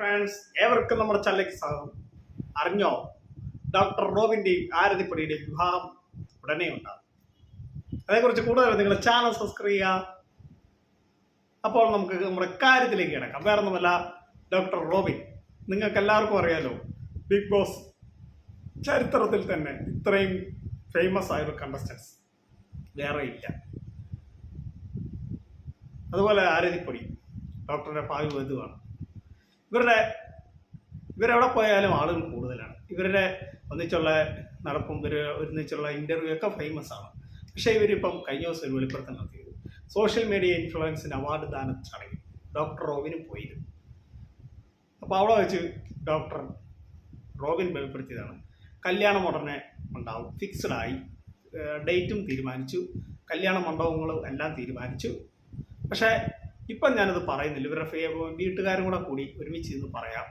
Friends ഏവർക്കും നമ്മുടെ ചല്ലയ്ക്ക് സ്വാഗതം. അറിഞ്ഞോ? ഡോക്ടർ റോബിന്റെയും ആരതിപ്പടിയുടെയും വിവാഹം ഉടനെ ഉണ്ടാകും. അതേക്കുറിച്ച് കൂടുതൽ നിങ്ങൾ ചാനൽ സബ്സ്ക്രൈബ് ചെയ്യുക. അപ്പോൾ നമുക്ക് നമ്മുടെ കാര്യത്തിലേക്ക് കിടക്കാം. വേറെ ഒന്നുമല്ല ഡോക്ടർ റോബിൻ നിങ്ങൾക്ക് എല്ലാവർക്കും അറിയാലോ ബിഗ് ബോസ് ചരിത്രത്തിൽ തന്നെ ഇത്രയും ഫേമസ് ആയൊരു കണ്ടസ്റ്റൻസ് വേറെ ഇല്ല. അതുപോലെ ആരതിപ്പൊടി ഡോക്ടറുടെ പാവി വധുവാണ് ഇവരുടെ ഇവരെവിടെ പോയാലും ആളുകൾ കൂടുതലാണ്. ഇവരുടെ ഒന്നിച്ചുള്ള നടപ്പും ഇവർ ഒന്നിച്ചുള്ള ഇന്റർവ്യൂ ഒക്കെ ഫേമസ് ആണ്. പക്ഷേ ഇവരിപ്പം കഴിഞ്ഞ ദിവസം ഒരു വെളിപ്പെടുത്തൽ നടത്തിയത് സോഷ്യൽ മീഡിയ ഇൻഫ്ലുവൻസിന് അവാർഡ് ദാന ചടങ്ങിൽ ഡോക്ടർ റോബിന് പോയിരുന്നു. അപ്പോൾ അവിടെ വെച്ച് ഡോക്ടർ റോബിൻ വെളിപ്പെടുത്തിയതാണ്. കല്യാണം ഉടനെ ഉണ്ടാവും. ഫിക്സ്ഡായി ഡേറ്റും തീരുമാനിച്ചു. കല്യാണ മണ്ഡപങ്ങളും എല്ലാം തീരുമാനിച്ചു. പക്ഷേ ഇപ്പം ഞാനത് പറയുന്നില്ല. ഇവരുടെ വീട്ടുകാരും കൂടെ കൂടി ഒരുമിച്ച് ഇന്ന് പറയാം.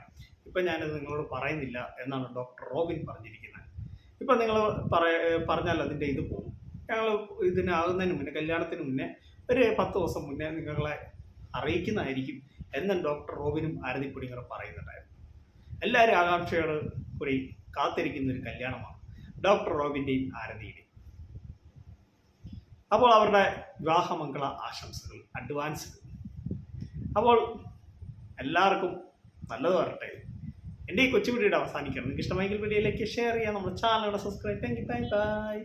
ഇപ്പം ഞാനത് നിങ്ങളോട് പറയുന്നില്ല എന്നാണ് ഡോക്ടർ റോബിൻ പറഞ്ഞിരിക്കുന്നത്. ഇപ്പം നിങ്ങൾ പറ പറഞ്ഞാൽ അതിന്റെ ഇത് പോകും. ഞങ്ങൾ ഇതിനാകുന്നതിന് മുന്നേ കല്യാണത്തിന് മുന്നേ ഒരു പത്ത് ദിവസം മുന്നേ നിങ്ങളെ അറിയിക്കുന്നതായിരിക്കും എന്ന് ഡോക്ടർ റോബിനും ആരതിപ്പൊടിയും പറയുന്നുണ്ടായിരുന്നു. എല്ലാവരും ആകാംക്ഷയോട് കൂടി കാത്തിരിക്കുന്ന ഒരു കല്യാണമാണ് ഡോക്ടർ റോബിന്റെയും ആരതിയുടെയും. അപ്പോൾ അവരുടെ വിവാഹമംഗള ആശംസകൾ അഡ്വാൻസ് അപ്പോൾ എല്ലാവർക്കും നല്ലത് വരട്ടെ. എന്റെ ഈ കൊച്ചു വീഡിയോ അവസാനിക്കണം. നിങ്ങൾക്ക് ഇഷ്ടമെങ്കിൽ വീഡിയോയിലേക്ക് ഷെയർ ചെയ്യാം. നമ്മുടെ channel subscribe thank you bye bye